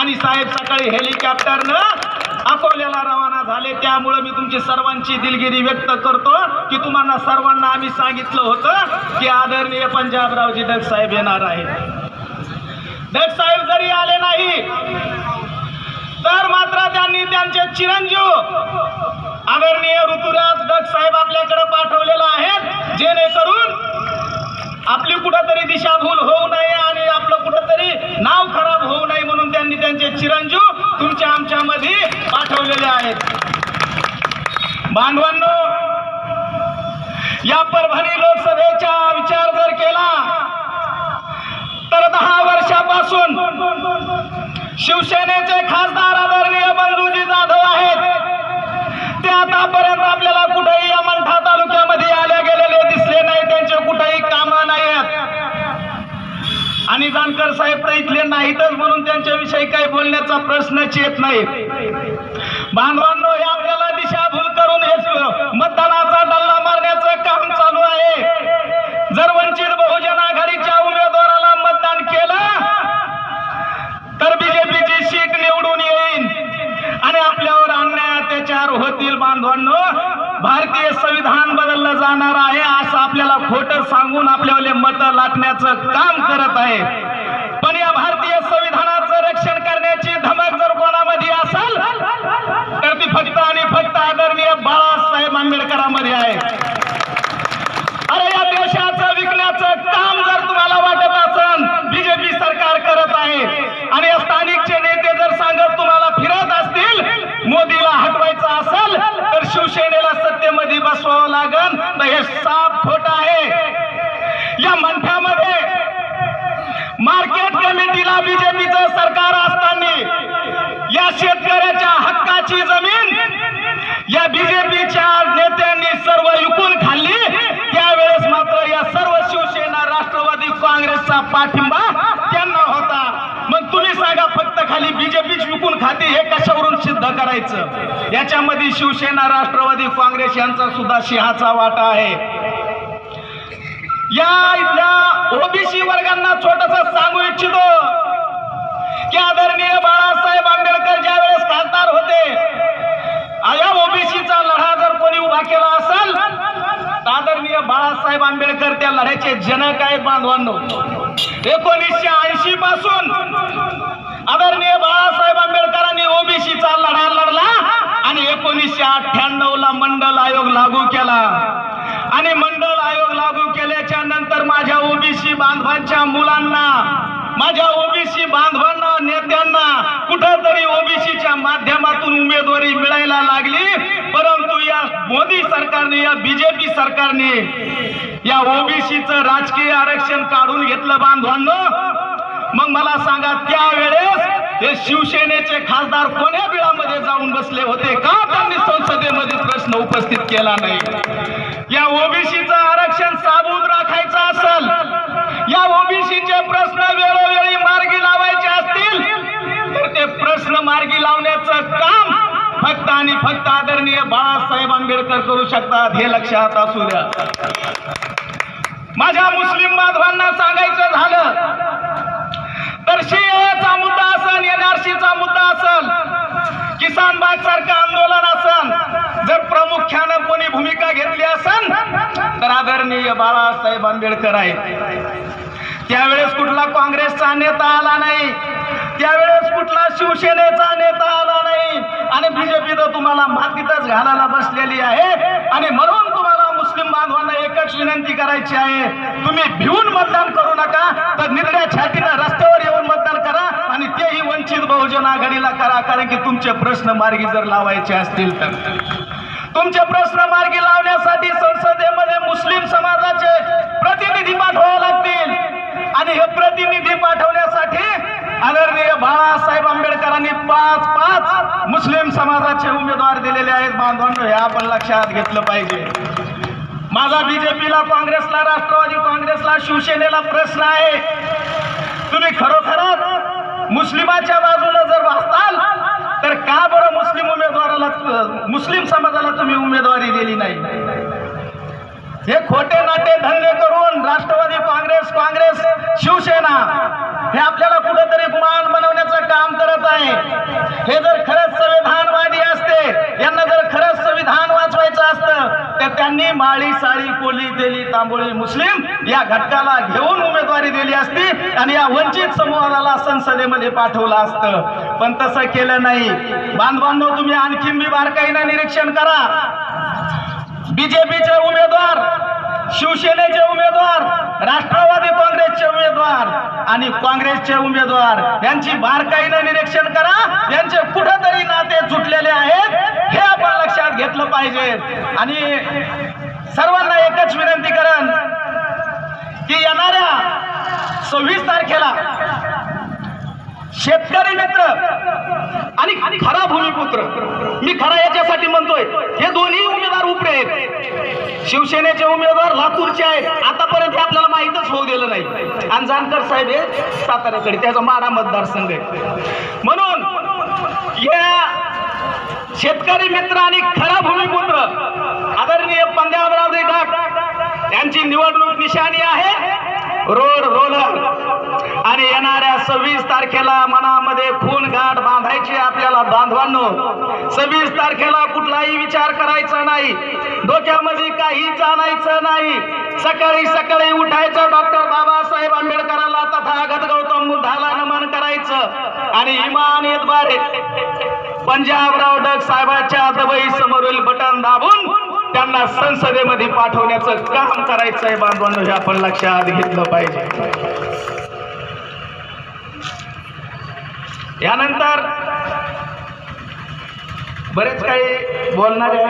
आणि साहेब सकाळी हेलिकॉप्टरनं अकोल्याला रवाना झाले. त्यामुळे मी तुमची सर्वांची दिलगिरी व्यक्त करतो की तुम्हाला सर्वांना आम्ही सांगितलं होतं की आदरणीय पंजाबरावजी डग साहेब येणार आहे डग साहेब जरी आले नाही तर मात्र त्यांनी त्यांचे चिरंजीव आदरणीय ऋतुराज डग साहेब आपल्याकडे पाठवलेला आहे जेणेकरून आपली कुठंतरी दिशाभूल होऊ नये आणि आपलं कुठंतरी नाव खराब होऊ नये म्हणून त्यांनी त्यांचे चिरंजीव तुमच्या आमच्यामध्ये पाठवलेले आहेत. बांधवांनो या परभणी लोकसभेचा विचार जर केला तर दहा वर्षापासून शिवसेनेचे खासदार आदरणीय बंधूजी जाधव आहेत. ते आतापर्यंत आपल्याला कुठेही या मंठा तालुक्यामध्ये आल्या गेलेले दिसले नाही त्यांचे कुठेही कामं नाही आहेत आणि जानकर साहेब तर इथले नाहीतच म्हणून काही काही बोलण्याचा प्रश्नच येत नाही. बांधवांनो हे आपल्याला दिशाभूल करून हे मतदानाचा डल्ला मारण्याचं काम चालू आहे. जर वंचित बहुजन आघाडीच्या उमेदवाराला मतदान केलं तर बीजेपीची शीख निवडून येईल आणि आपल्यावर अन्याय अत्याचार होतील बांधवांनो. भारतीय संविधान बदललं जाणार आहे असं आपल्याला खोटं सांगून आपल्याला मत लाटण्याचं काम करत आहे. पण या भारतीय संविधान रक्षण करण्याची धमक जर कोणामध्ये असेल तर ती फक्त आणि फक्त आदरणीय बाळासाहेब आंबेडकरांमध्ये आहे अरे या देशाचं विकण्याचं काम जर तुम्हाला वाटत असेल बीजेपी सरकार करत आहे आणि या स्थानिकचे नेते जर सांगत तुम्हाला फिरत असतील मोदीला हटवायचं असेल तर शिवसेनेला सत्तेमध्ये बसवावं लागल तर हे साफ खोट आहे या मंठ्यामध्ये समितीला कमिटीला बीजेपीचं सरकार असताना या शेतकऱ्याच्या हक्काची जमीन या बीजेपीच्या नेत्यांनी सर्व विकून खाल्ली. त्यावेळेस मात्र या सर्व शिवसेना राष्ट्रवादी काँग्रेसचा पाठिंबा त्यांना होता. मग तुम्ही सांगा फक्त खाली बीजेपीच विकून खाते हे कशावरून सिद्ध करायचं? याच्यामध्ये शिवसेना राष्ट्रवादी काँग्रेस यांचा सुद्धा सिंहाचा वाटा आहे. या इथल्या ओबीसी वर्गांना छोटस सांगू इच्छितो की आदरणीय बाळासाहेब आंबेडकर ज्या वेळेस खासदार होते या ओबीसीचा लढा जर कोणी उभा केला असेल आदरणीय बाळासाहेब आंबेडकर त्या लढ्याचे जनक आहेत बांधवांनो. एकोणीसशे ऐंशी पासून आदरणीय बाळासाहेब आंबेडकरांनी ओबीसीचा लढा लढला आणि एकोणीसशे अठ्ठ्याण्णव ला मंडल आयोग लागू केला. आणि आयोग लागू केल्याच्यानंतर माझ्या ओबीसी बांधवांच्या मुलांना माझ्या ओबीसी बांधवांना नेत्यांना कुठंतरी ओबीसीच्या माध्यमातून उमेदवारी मिळायला लागली. परंतु या मोदी सरकारने या बीजेपी सरकारने या ओबीसीचं राजकीय आरक्षण काढून घेतलं बांधवांना. मग मला सांगा त्यावेळेस हे शिवसेनेचे खासदार कोण्या बिळामध्ये जाऊन बसले होते का? त्यांनी संसदेमध्ये प्रश्न उपस्थित केला नाही. या ओबीसीचं आरक्षण साबूत राखायचं असेल या ओबीसीचे प्रश्न वेळोवेळी मार्गी लावायचे असतील तर ते प्रश्न मार्गी लावण्याचं काम फक्त आणि फक्त आदरणीय बाळासाहेब आंबेडकर करू शकतात हे लक्षात असू द्या. माझ्या मुस्लिम बांधवांना सांगायचं झालं तर शियाचा मुद्दा असेल एनआरसीचा मुद्दा असेल किसान बाग सारखं आंदोलन असन जर प्रामुख्यानं कोणी भूमिका घेतली असन तर आदरणीय बाळासाहेब आंबेडकर आहेत. त्यावेळेस कुठला काँग्रेसचा नेता आला नाही. त्यावेळेस कुठला शिवसेनेचा नेता आला नाही. आणि बीजेपी तर तुम्हाला मातीतच घालायला बसलेली आहे. आणि म्हणून तुम्हाला मुस्लिम बांधवांना एकच विनंती करायची आहे. तुम्ही भिवून मतदान करू नका. तर निरड्या छातीनं रस्त्यावर येऊन आणि तेही वंचित बहुजन आघाडीला करा कारण की तुमचे प्रश्न मार्गी जर लावायचे असतील तर. तुमचे प्रश्न मार्गी लावण्यासाठी संसदेमध्ये मुस्लिम समाजाचे प्रतिनिधी पाठवावे लागतील. आणि हे प्रतिनिधी पाठवण्यासाठी आदरणीय बाळासाहेब आंबेडकरांनी पाच पाच मुस्लिम समाजाचे उमेदवार दिलेले आहेत. बांधवांनो हे आपण लक्षात घेतलं पाहिजे. माझा बीजेपीला काँग्रेसला राष्ट्रवादी काँग्रेसला शिवसेनेला प्रश्न आहे. मुस्लिमाच्या बाजूनं जर वाचताल तर का बरं मुस्लिम उमेदवाराला मुस्लिम समाजाला तुम्ही उमेदवारी दिली नाही? हे खोटे नाटे धंदे करून राष्ट्रवादी काँग्रेस काँग्रेस शिवसेना हे आपल्याला कुठेतरी गुमान बनवण्याचं काम करत आहे हे जर खरंच संविधानवादी असते यांना जर खरंच संविधान वाचवायचं असतं तर त्यांनी माळी साळी कोली तेली तांबोळी मुस्लिम या घटकाला घेऊन उमेदवारी दिली असती आणि या वंचित समूहाला संसदेमध्ये पाठवलं असतं. पण तसं केलं नाही. बांधवांनो तुम्ही आणखीन मी बारकाईनं निरीक्षण करा. बीजेपीचे उमेदवार शिवसेनेचे उमेदवार राष्ट्रवादी काँग्रेसचे उमेदवार आणि काँग्रेसचे उमेदवार यांची बारकाईनं निरीक्षण करा. यांचे कुठंतरी नाते जुटलेले आहेत. हे आपण लक्षात घेतलं पाहिजे आणि सर्वांना एकच विनंती करण की येणाऱ्या सव्वीस तारखेला शेतकरी मित्र आणि खरा भूमिपुत्र मी खरा याच्यासाठी म्हणतोय हे दोन्ही उमेदवार उपरे आहेत. शिवसेनेचे उमेदवार लातूरचे आहेत. आतापर्यंत हे आपल्याला माहीतच होऊ दिलं नाही. आणि जानकर साहेब हे साताऱ्याकडे त्याचा माडा मतदारसंघ आहे. म्हणून या शेतकरी मित्र आणि खरा भूमिपुत्र आदरणीय पंजाबराव डाक यांची निवडणूक निशाणी आहे. Road roller. आणि येणाऱ्या सव्वीस तारखेला मनामध्ये खून गाठ बांधायची आपल्याला बांधवांनो. सव्वीस तारखेला कुठलाही विचार करायचा नाही. डोक्यामध्ये काही जाणायचं नाही. सकाळी सकाळी उठायचं डॉक्टर बाबासाहेब आंबेडकरांना तथागत गौतम बुद्धाला करायचं. आणि इमान येतबारे पंजाबराव डग साहेबांच्या दबई समोरील बटन दाबून. त्यांना संसदेमध्ये पाठवण्याचं काम करायचं आहे बांधवांनो हे आपण लक्षात घेतलं पाहिजे. यानंतर बरेच काही बोलणारे